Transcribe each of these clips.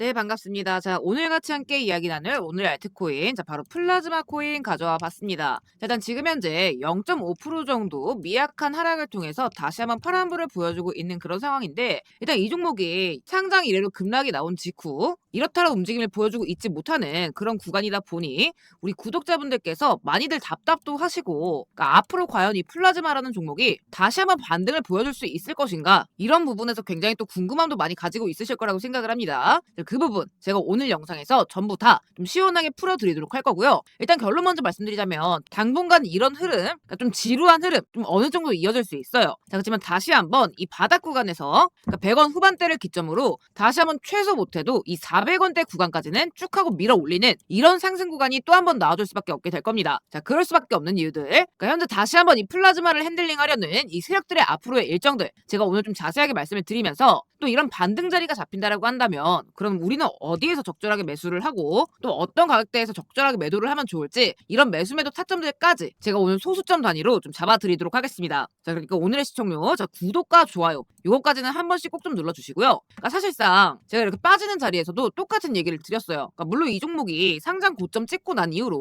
네, 반갑습니다. 자, 오늘 같이 함께 이야기 나눌 오늘 알트코인, 자, 바로 플라즈마 코인 가져와 봤습니다. 자, 일단 지금 현재 0.5% 정도 미약한 하락을 통해서 다시 한번 파란불을 보여주고 있는 그런 상황인데, 일단 이 종목이 상장 이래로 급락이 나온 직후 이렇다라 움직임을 보여주고 있지 못하는 그런 구간이다 보니 우리 구독자분들께서 많이들 답답도 하시고, 그러니까 앞으로 과연 이 플라즈마라는 종목이 다시 한번 반등을 보여줄 수 있을 것인가? 이런 부분에서 굉장히 또 궁금함도 많이 가지고 있으실 거라고 생각을 합니다. 그 부분 제가 오늘 영상에서 전부 다 좀 시원하게 풀어드리도록 할 거고요. 일단 결론 먼저 말씀드리자면 당분간 이런 흐름, 그러니까 좀 지루한 흐름, 좀 어느 정도 이어질 수 있어요. 자, 그렇지만 다시 한번 이 바닥 구간에서 그러니까 100원 후반대를 기점으로 다시 한번 최소 못해도 이 400원대 구간까지는 쭉 하고 밀어 올리는 이런 상승 구간이 또 한 번 나와줄 수밖에 없게 될 겁니다. 자, 그럴 수밖에 없는 이유들. 그러니까 현재 다시 한번 이 플라즈마를 핸들링하려는 이 세력들의 앞으로의 일정들 제가 오늘 좀 자세하게 말씀을 드리면서 또 이런 반등 자리가 잡힌다라고 한다면 그럼 우리는 어디에서 적절하게 매수를 하고 또 어떤 가격대에서 적절하게 매도를 하면 좋을지 이런 매수 매도 타점들까지 제가 오늘 소수점 단위로 좀 잡아드리도록 하겠습니다. 자 그러니까 오늘의 시청료 자 구독과 좋아요 요거까지는 한 번씩 꼭 좀 눌러주시고요. 그러니까 사실상 제가 이렇게 빠지는 자리에서도 똑같은 얘기를 드렸어요. 그러니까 물론 이 종목이 상장 고점 찍고 난 이후로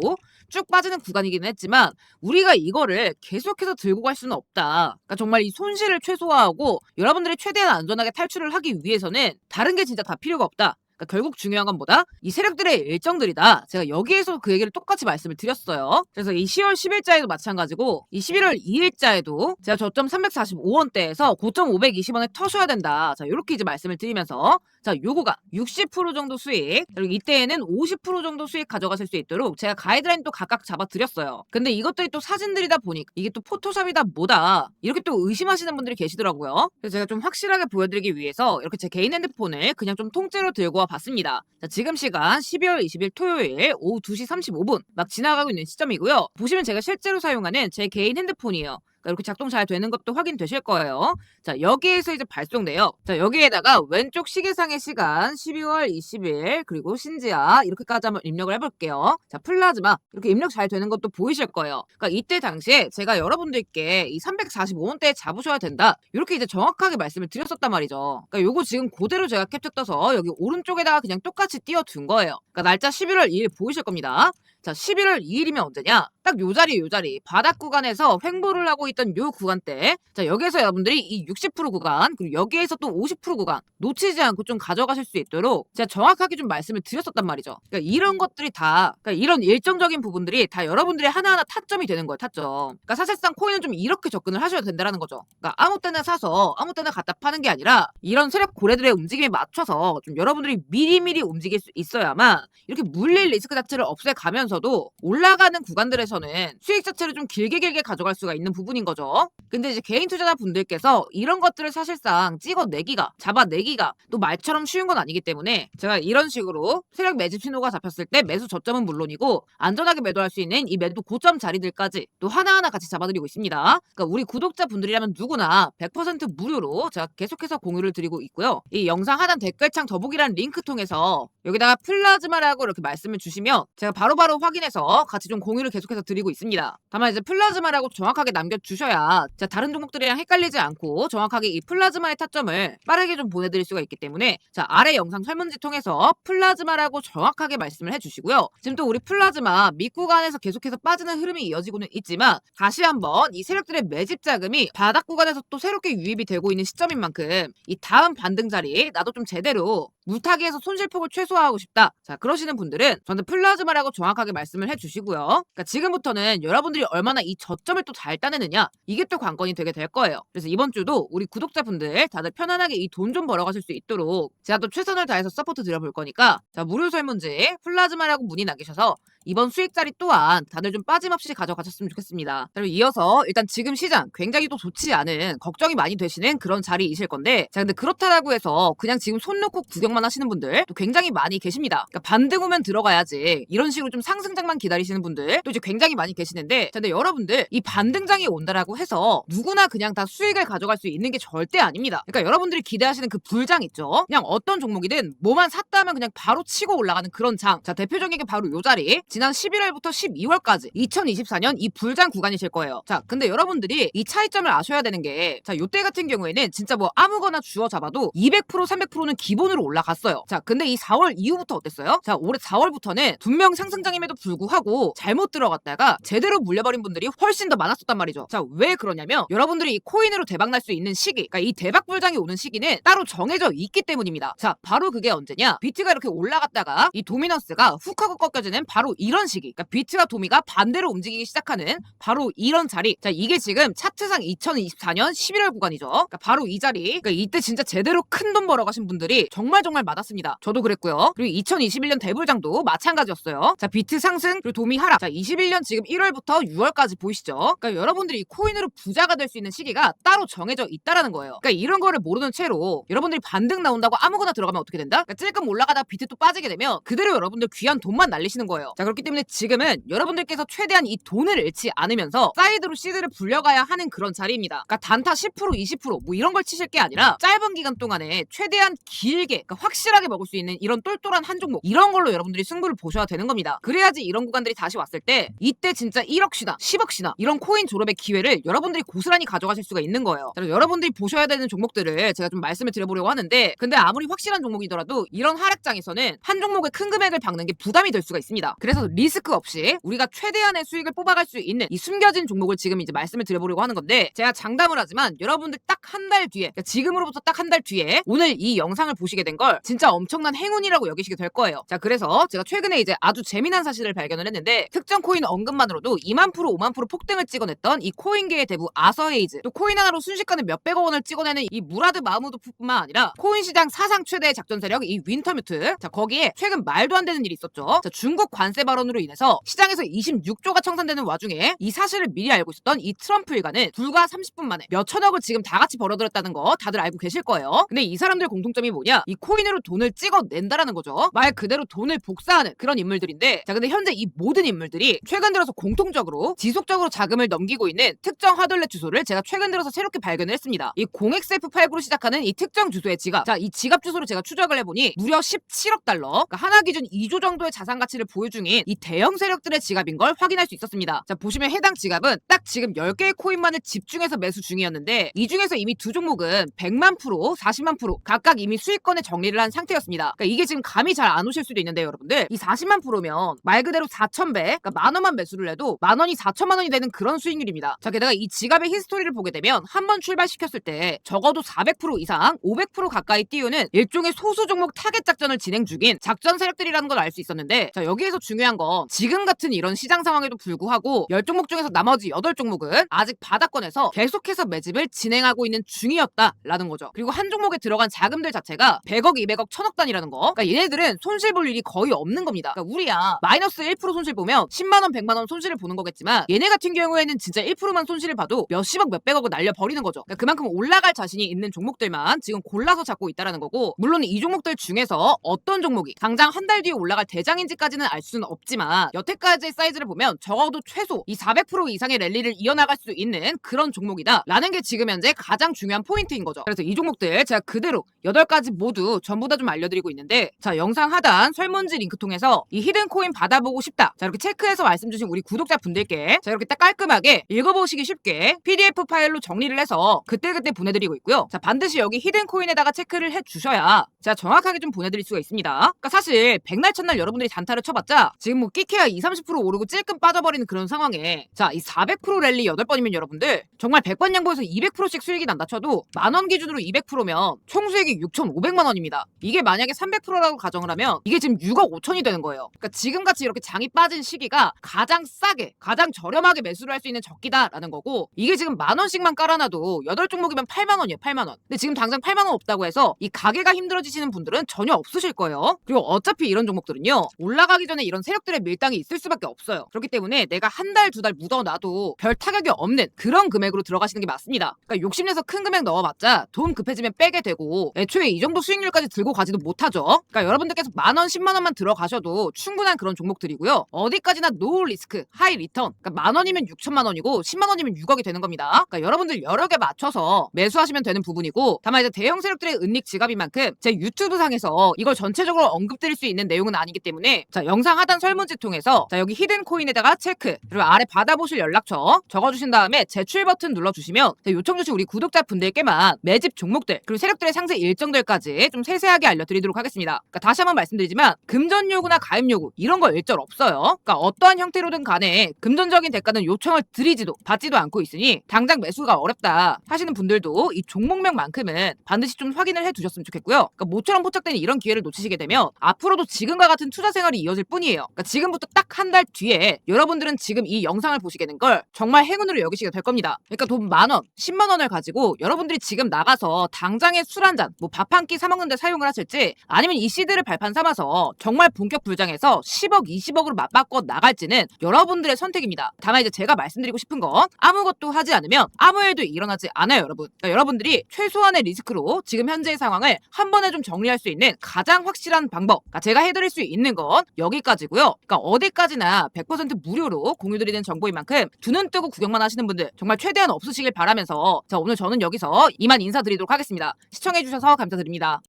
쭉 빠지는 구간이기는 했지만 우리가 이거를 계속해서 들고 갈 수는 없다. 그러니까 정말 이 손실을 최소화하고 여러분들이 최대한 안전하게 탈출을 하기 위해서는 다른 게 진짜 다 필요가 없다. 그러니까 결국 중요한 건 뭐다? 이 세력들의 일정들이다. 제가 여기에서 그 얘기를 똑같이 말씀을 드렸어요. 그래서 이 10월 10일자에도 마찬가지고 이 11월 2일자에도 제가 저점 345원대에서 고점 520원에 터셔야 된다. 자, 이렇게 이제 말씀을 드리면서 자, 요거가 60% 정도 수익, 그리고 이때에는 50% 정도 수익 가져가실 수 있도록 제가 가이드라인 또 각각 잡아드렸어요. 근데 이것들이 또 사진들이다 보니 이게 또 포토샵이다 뭐다 이렇게 또 의심하시는 분들이 계시더라고요. 그래서 제가 좀 확실하게 보여드리기 위해서 이렇게 제 개인 핸드폰을 그냥 좀 통째로 들고 와 봤습니다. 자, 지금 시간 12월 20일 토요일 오후 2시 35분 막 지나가고 있는 시점이고요. 보시면 제가 실제로 사용하는 제 개인 핸드폰이에요. 이렇게 작동 잘 되는 것도 확인되실 거예요. 자, 여기에서 이제 발송돼요. 자, 여기에다가 왼쪽 시계상의 시간 12월 20일 그리고 신지아 이렇게까지 한번 입력을 해볼게요. 자, 플라즈마 이렇게 입력 잘 되는 것도 보이실 거예요. 그러니까 이때 당시에 제가 여러분들께 이 345원대에 잡으셔야 된다. 이렇게 이제 정확하게 말씀을 드렸었단 말이죠. 그러니까 요거 지금 그대로 제가 캡처 떠서 여기 오른쪽에다가 그냥 똑같이 띄워둔 거예요. 그러니까 날짜 11월 2일 보이실 겁니다. 자, 11월 2일이면 언제냐? 딱 요 자리 요 자리. 바닥 구간에서 횡보를 하고 있던 요 구간대. 자 여기에서 여러분들이 이 60% 구간 그리고 여기에서 또 50% 구간 놓치지 않고 좀 가져가실 수 있도록 제가 정확하게 좀 말씀을 드렸었단 말이죠. 그러니까 이런 것들이 다 그러니까 이런 일정적인 부분들이 다 여러분들의 하나하나 타점이 되는 거예요 타점. 그러니까 사실상 코인은 좀 이렇게 접근을 하셔야 된다라는 거죠. 그러니까 아무 때나 사서 아무 때나 갖다 파는 게 아니라 이런 세력 고래들의 움직임에 맞춰서 좀 여러분들이 미리미리 움직일 수 있어야만 이렇게 물릴 리스크 자체를 없애가면서 도 올라가는 구간들에서는 수익 자체를 좀 길게 길게 가져갈 수가 있는 부분인 거죠. 근데 이제 개인 투자자 분들께서 이런 것들을 사실상 찍어내기가 잡아내기가 또 말처럼 쉬운 건 아니기 때문에 제가 이런 식으로 세력 매집 신호가 잡혔을 때 매수 저점은 물론이고 안전하게 매도할 수 있는 이 매도 고점 자리들까지 또 하나하나 같이 잡아드리고 있습니다. 그러니까 우리 구독자 분들이라면 누구나 100% 무료로 제가 계속해서 공유를 드리고 있고요. 이 영상 하단 댓글창 더보기란 링크 통해서 여기다가 플라즈마라고 이렇게 말씀을 주시면 제가 바로바로 확인해서 같이 좀 공유를 계속해서 드리고 있습니다. 다만 이제 플라즈마라고 정확하게 남겨주셔야 다른 종목들이랑 헷갈리지 않고 정확하게 이 플라즈마의 타점을 빠르게 좀 보내드릴 수가 있기 때문에 자 아래 영상 설문지 통해서 플라즈마라고 정확하게 말씀을 해주시고요. 지금 또 우리 플라즈마 밑구간에서 계속해서 빠지는 흐름이 이어지고는 있지만 다시 한번 이 세력들의 매집 자금이 바닥 구간에서 또 새롭게 유입이 되고 있는 시점인 만큼 이 다음 반등 자리 나도 좀 제대로 물타기에서 손실폭을 최소화하고 싶다. 자 그러시는 분들은 저는 플라즈마라고 정확하게 말씀을 해주시고요. 그러니까 지금부터는 여러분들이 얼마나 이 저점을 또 잘 따내느냐 이게 또 관건이 되게 될 거예요. 그래서 이번 주도 우리 구독자분들 다들 편안하게 이 돈 좀 벌어가실 수 있도록 제가 또 최선을 다해서 서포트 드려볼 거니까 자 무료 설문지 플라즈마라고 문의 남기셔서 이번 수익 자리 또한 다들 좀 빠짐없이 가져가셨으면 좋겠습니다. 그리고 이어서 일단 지금 시장 굉장히 또 좋지 않은 걱정이 많이 되시는 그런 자리이실 건데 자 근데 그렇다라고 해서 그냥 지금 손 놓고 구경만 하시는 분들 또 굉장히 많이 계십니다. 그러니까 반등 오면 들어가야지 이런 식으로 좀 상승장만 기다리시는 분들 또 이제 굉장히 많이 계시는데 자 근데 여러분들 이 반등장이 온다라고 해서 누구나 그냥 다 수익을 가져갈 수 있는 게 절대 아닙니다. 그러니까 여러분들이 기대하시는 그 불장 있죠. 그냥 어떤 종목이든 뭐만 샀다 하면 그냥 바로 치고 올라가는 그런 장. 자 대표적인 게 바로 요 자리. 지난 11월부터 12월까지 2024년 이 불장 구간이실 거예요. 자, 근데 여러분들이 이 차이점을 아셔야 되는 게 자, 요때 같은 경우에는 진짜 뭐 아무거나 주어 잡아도 200% 300%는 기본으로 올라갔어요. 자, 근데 이 4월 이후부터 어땠어요? 자, 올해 4월부터는 분명 상승장임에도 불구하고 잘못 들어갔다가 제대로 물려버린 분들이 훨씬 더 많았었단 말이죠. 자, 왜 그러냐면 여러분들이 이 코인으로 대박 날 수 있는 시기, 그러니까 이 대박 불장이 오는 시기는 따로 정해져 있기 때문입니다. 자, 바로 그게 언제냐? 비트가 이렇게 올라갔다가 이 도미넌스가 훅 하고 꺾여지는 바로 이런 시기. 그러니까 비트와 도미가 반대로 움직이기 시작하는 바로 이런 자리. 자, 이게 지금 차트상 2024년 11월 구간이죠. 그러니까 바로 이 자리. 그러니까 이때 진짜 제대로 큰 돈 벌어가신 분들이 정말 정말 많았습니다. 저도 그랬고요. 그리고 2021년 대불장도 마찬가지였어요. 자, 비트 상승 그리고 도미 하락. 자, 21년 지금 1월부터 6월까지 보이시죠? 그러니까 여러분들이 이 코인으로 부자가 될 수 있는 시기가 따로 정해져 있다라는 거예요. 그러니까 이런 거를 모르는 채로 여러분들이 반등 나온다고 아무거나 들어가면 어떻게 된다? 그러니까 찔끔 올라가다 비트 또 빠지게 되면 그대로 여러분들 귀한 돈만 날리시는 거예요. 자, 그렇기 때문에 지금은 여러분들께서 최대한 이 돈을 잃지 않으면서 사이드로 시드를 불려가야 하는 그런 자리입니다. 그러니까 단타 10% 20%뭐 이런 걸 치실 게 아니라 짧은 기간 동안에 최대한 길게 그러니까 확실하게 먹을 수 있는 이런 똘똘한 한 종목 이런 걸로 여러분들이 승부를 보셔야 되는 겁니다. 그래야지 이런 구간들이 다시 왔을 때 이때 진짜 1억시나 10억시나 이런 코인 졸업의 기회를 여러분들이 고스란히 가져가실 수가 있는 거예요. 여러분들이 보셔야 되는 종목들을 제가 좀 말씀을 드려보려고 하는데 근데 아무리 확실한 종목이더라도 이런 하락장에서는 한 종목에 큰 금액을 박는 게 부담이 될 수가 있습니다. 그래서 리스크 없이 우리가 최대한의 수익을 뽑아갈 수 있는 이 숨겨진 종목을 지금 이제 말씀을 드려보려고 하는 건데 제가 장담을 하지만 여러분들 딱 한 달 뒤에 그러니까 지금으로부터 딱 한 달 뒤에 오늘 이 영상을 보시게 된 걸 진짜 엄청난 행운이라고 여기시게 될 거예요. 자 그래서 제가 최근에 이제 아주 재미난 사실을 발견을 했는데 특정 코인 언급만으로도 2만 프로 5만 프로 폭등을 찍어냈던 이 코인계의 대부 아서헤이즈 또 코인 하나로 순식간에 몇백억 원을 찍어내는 이 무라드 마무드뿐만 아니라 코인 시장 사상 최대의 작전 세력 이 윈터뮤트 자 거기에 최근 말도 안 되는 일이 있었죠. 자 중국 관세 발언으로 인해서 시장에서 26조가 청산되는 와중에 이 사실을 미리 알고 있었던 이 트럼프 일가는 불과 30분 만에 몇 천억을 지금 다 같이 벌어들였다는 거 다들 알고 계실 거예요. 근데 이 사람들 공통점이 뭐냐? 이 코인으로 돈을 찍어낸다라는 거죠. 말 그대로 돈을 복사하는 그런 인물들인데 자 근데 현재 이 모든 인물들이 최근 들어서 공통적으로 지속적으로 자금을 넘기고 있는 특정 하들렛 주소를 제가 최근 들어서 새롭게 발견을 했습니다. 이 0xF89로 시작하는 이 특정 주소의 지갑 자 이 지갑 주소를 제가 추적을 해보니 무려 17억 달러 그러니까 하나 기준 2조 정도의 자산 가치를 보유 중인 이 대형 세력들의 지갑인 걸 확인할 수 있었습니다. 자 보시면 해당 지갑은 딱 지금 10개의 코인만을 집중해서 매수 중이었는데 이 중에서 이미 두 종목은 100만 프로, 40만 프로 각각 이미 수익권에 정리를 한 상태였습니다. 그러니까 이게 지금 감이 잘 안 오실 수도 있는데 여러분들 이 40만 프로면 말 그대로 4천 배, 그러니까 만 원만 매수를 해도 만 원이 4천만 원이 되는 그런 수익률입니다. 자 게다가 이 지갑의 히스토리를 보게 되면 한 번 출발시켰을 때 적어도 400% 이상, 500% 가까이 띄우는 일종의 소수 종목 타겟 작전을 진행 중인 작전 세력들이라는 걸 알 수 있었는데 자 여기에서 중요한 건 지금 같은 이런 시장 상황에도 불구하고 10종목 중에서 나머지 8종목은 아직 바닥권에서 계속해서 매집을 진행하고 있는 중이었다라는 거죠. 그리고 한 종목에 들어간 자금들 자체가 100억, 200억, 1000억 단위라는 거. 그러니까 얘네들은 손실 볼 일이 거의 없는 겁니다. 그러니까 우리야 마이너스 1% 손실 보면 10만 원, 100만 원 손실을 보는 거겠지만 얘네 같은 경우에는 진짜 1%만 손실을 봐도 몇십억, 몇백억을 날려 버리는 거죠. 그러니까 그만큼 올라갈 자신이 있는 종목들만 지금 골라서 잡고 있다라는 거고 물론 이 종목들 중에서 어떤 종목이 당장 한 달 뒤에 올라갈 대장인지까지는 알 수는 없 지만 여태까지의 사이즈를 보면 적어도 최소 이 400% 이상의 랠리를 이어나갈 수 있는 그런 종목이다 라는 게 지금 현재 가장 중요한 포인트인 거죠. 그래서 이 종목들 제가 그대로 8가지 모두 전부 다 좀 알려드리고 있는데 자 영상 하단 설문지 링크 통해서 이 히든 코인 받아보고 싶다 자 이렇게 체크해서 말씀 주신 우리 구독자분들께 자 이렇게 딱 깔끔하게 읽어보시기 쉽게 PDF 파일로 정리를 해서 그때그때 보내드리고 있고요. 자 반드시 여기 히든 코인에다가 체크를 해주셔야 제가 정확하게 좀 보내드릴 수가 있습니다. 그러니까 사실 백날 첫날 여러분들이 단타를 쳐봤자 지금 뭐 끼케야 2, 30% 오르고 찔끔 빠져버리는 그런 상황에 자 이 400% 랠리 8번이면 여러분들 정말 100번 양보해서 200%씩 수익이 난다 쳐도 만원 기준으로 200%면 총 수익이 6,500만 원입니다. 이게 만약에 300%라고 가정을 하면 이게 지금 6억 5천이 되는 거예요. 그러니까 지금같이 이렇게 장이 빠진 시기가 가장 싸게 가장 저렴하게 매수를 할 수 있는 적기다라는 거고 이게 지금 만 원씩만 깔아놔도 8종목이면 8만 원이에요 8만 원. 근데 지금 당장 8만 원 없다고 해서 이 가게가 힘들어지시는 분들은 전혀 없으실 거예요. 그리고 어차피 이런 종목들은요 올라가기 전에 이런 세력들의 밀당이 있을 수밖에 없어요. 그렇기 때문에 내가 한 달 두 달 묻어놔도 별 타격이 없는 그런 금액으로 들어가시는 게 맞습니다. 그러니까 욕심내서 큰 금액 넣어봤자 돈 급해지면 빼게 되고 애초에 이 정도 수익률까지 들고 가지도 못하죠. 그러니까 여러분들께서 만 원, 10만 원만 들어가셔도 충분한 그런 종목들이고요. 어디까지나 노 리스크, 하이 리턴. 그러니까 만 원이면 6천만 원이고 10만 원이면 6억이 되는 겁니다. 그러니까 여러분들 여러 개 맞춰서 매수하시면 되는 부분이고 다만 이제 대형 세력들의 은닉 지갑인 만큼 제 유튜브 상에서 이걸 전체적으로 언급드릴 수 있는 내용은 아니기 때문에 자 영상 하단 설 문지 통해서 자 여기 히든 코인에다가 체크 그리고 아래 받아보실 연락처 적어주신 다음에 제출 버튼 눌러주시면 자, 요청 주신 우리 구독자 분들께만 매집 종목들 그리고 세력들의 상세 일정들까지 좀 세세하게 알려드리도록 하겠습니다. 그러니까 다시 한번 말씀드리지만 금전 요구나 가입 요구 이런 거 일절 없어요. 그러니까 어떠한 형태로든 간에 금전적인 대가는 요청을 드리지도 받지도 않고 있으니 당장 매수가 어렵다 하시는 분들도 이 종목명만큼은 반드시 좀 확인을 해두셨으면 좋겠고요. 그러니까 모처럼 포착되는 이런 기회를 놓치시게 되면 앞으로도 지금과 같은 투자 생활이 이어질 뿐이에요. 그러니까 지금부터 딱 한 달 뒤에 여러분들은 지금 이 영상을 보시게 된 걸 정말 행운으로 여기시게 될 겁니다. 그러니까 돈 만 원, 10만 원을 가지고 여러분들이 지금 나가서 당장에 술 한 잔, 뭐 밥 한 끼 사 먹는데 사용을 하실지 아니면 이 시드를 발판 삼아서 정말 본격 불장해서 10억, 20억으로 맞바꿔 나갈지는 여러분들의 선택입니다. 다만 이제 제가 말씀드리고 싶은 건 아무것도 하지 않으면 아무 일도 일어나지 않아요, 여러분. 그러니까 여러분들이 최소한의 리스크로 지금 현재의 상황을 한 번에 좀 정리할 수 있는 가장 확실한 방법. 그러니까 제가 해드릴 수 있는 건 여기까지 고요. 그러니까 어디까지나 100% 무료로 공유드리는 정보인 만큼 두 눈 뜨고 구경만 하시는 분들 정말 최대한 없으시길 바라면서 자 오늘 저는 여기서 이만 인사드리도록 하겠습니다. 시청해주셔서 감사드립니다.